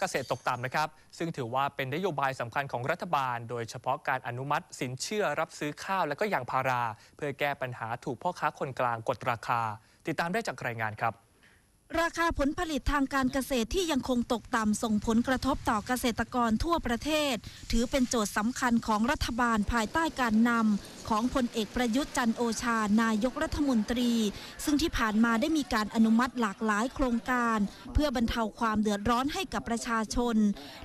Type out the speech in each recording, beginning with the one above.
เกษตรตกต่ำนะครับ ซึ่งถือว่าเป็นนโยบายสำคัญของรัฐบาล โดยเฉพาะการอนุมัติสินเชื่อรับซื้อข้าวและก็ยางพารา เพื่อแก้ปัญหาถูกพ่อค้าคนกลางกดราคา ติดตามได้จากรายงานครับ ราคาผลผลิตทางการเกษตรที่ยังคงตกต่ำส่งผลกระทบต่อเกษตรกรทั่วประเทศ ถือเป็นโจทย์สำคัญของรัฐบาลภายใต้การนำของพลเอกประยุทธ์จันโอชา นายกรัฐมนตรี ซึ่งที่ผ่านมาได้มีการอนุมัติหลากหลายโครงการ เพื่อบรรเทาความเดือดร้อนให้กับประชาชน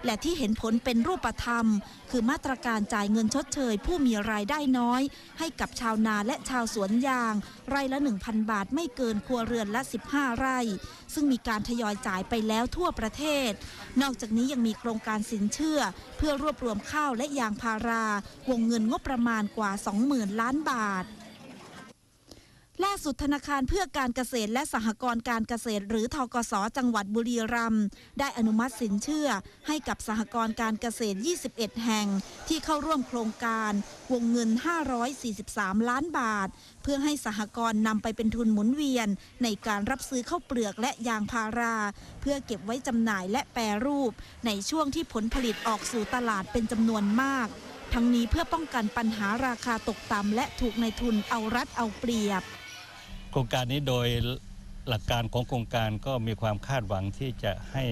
และที่เห็นผลเป็นรูปธรรม คือมาตรการจ่ายเงินชดเชย ผู้มีรายได้น้อย ให้กับชาวนาและชาวสวนยาง ไร่ละ 1,000 บาทไม่เกินครัวเรือนละ 15 ไร่ซึ่งมีการทยอยจ่ายไปแล้วทั่วประเทศ นอกจากนี้ยังมีโครงการสินเชื่อ เพื่อรวบรวมข้าวและยางพาราวงเงินงบประมาณกว่า 20,000 ล้านบาท ล่าสุดธนาคารเพื่อการเกษตรและสหกรณ์การเกษตร หรือทกสจังหวัดบุรีรัมย์ได้อนุมัติสินเชื่อให้กับสหกรณ์การเกษตร 21 แห่ง ที่เข้าร่วมโครงการวงเงิน 543 ล้านบาท เพื่อให้สหกรณ์นำไปเป็นทุนหมุนเวียน ในการรับซื้อข้าวเปลือกและยางพารา เพื่อเก็บไว้จำหน่ายและแปรรูป ในช่วงที่ผลผลิตออกสู่ตลาดเป็นจำนวนมากทั้งนี้เพื่อป้องกันปัญหาราคาตกต่ำและถูกในทุนเอารัดเอาเปรียบ ครงการนี้โดยหลักการของโครงการก็มีความคาดหวังที่จะให้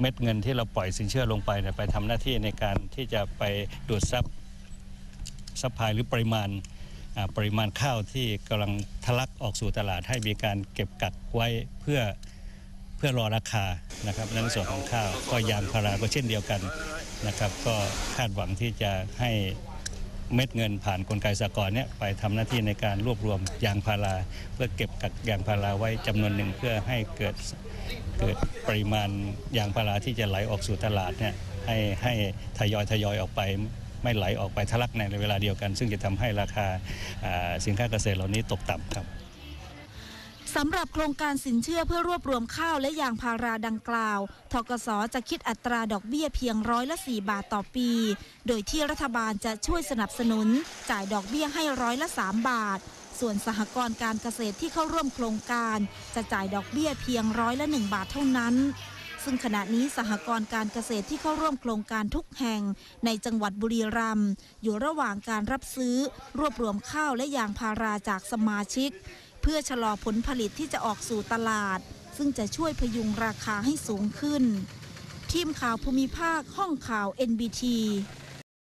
เม็ดเงินที่เราปล่อยสินเชื่อลงไปเนี่ยไปทำหน้าที่ในการที่จะไปดูดซับซัพพลายหรือปริมาณปริมาณข้าวที่กำลังทะลักออกสู่ตลาดให้มีการเก็บกักไว้เพื่อเพื่อรอราคานะครับในส่วนของข้าวก็ยางพาราก็เช่นเดียวกันนะครับ ก็คาดหวังที่จะให้ เม็ดเงินผ่านกลไกสากลเนี่ยไปทำหน้าที่ในการรวบรวมยางพารา เพื่อเก็บกักยางพาราไว้จำนวนหนึ่งเพื่อให้เกิดเกิดปริมาณยางพาราที่จะไหลออกสู่ตลาดเนี่ยให้ให้ทยอยทยอยออกไปไม่ไหลออกไปทะลักในเวลาเดียวกัน ซึ่งจะทำให้ราคาสินค้าเกษตรเหล่านี้ตกต่ำครับ สำหรับโครงการสินเชื่อเพื่อรวบรวมข้าวและยางพาราดังกล่าวทกสจะคิดอัตราดอกเบี้ยเพียงร้อยละ 4 บาทต่อปี โดยที่รัฐบาลจะช่วยสนับสนุน จ่ายดอกเบี้ยให้ร้อยละ 3 บาท ส่วนสหกรณ์การเกษตรที่เข้าร่วมโครงการ จะจ่ายดอกเบี้ยเพียงร้อยละ 1 บาทเท่านั้นซึ่งขณะนี้สหกรณ์การเกษตรที่เข้าร่วมโครงการทุกแห่งในจังหวัดบุรีรัมย์อยู่ระหว่างการรับซื้อ รวบรวมข้าวและยางพาราจากสมาชิก พื่อชะลอผลผลิตที่จะออกสู่ตลาด ซึ่งจะช่วยพยุงราคาให้สูงขึ้น ทีมข่าวภูมิภาคห้องข่าว NBT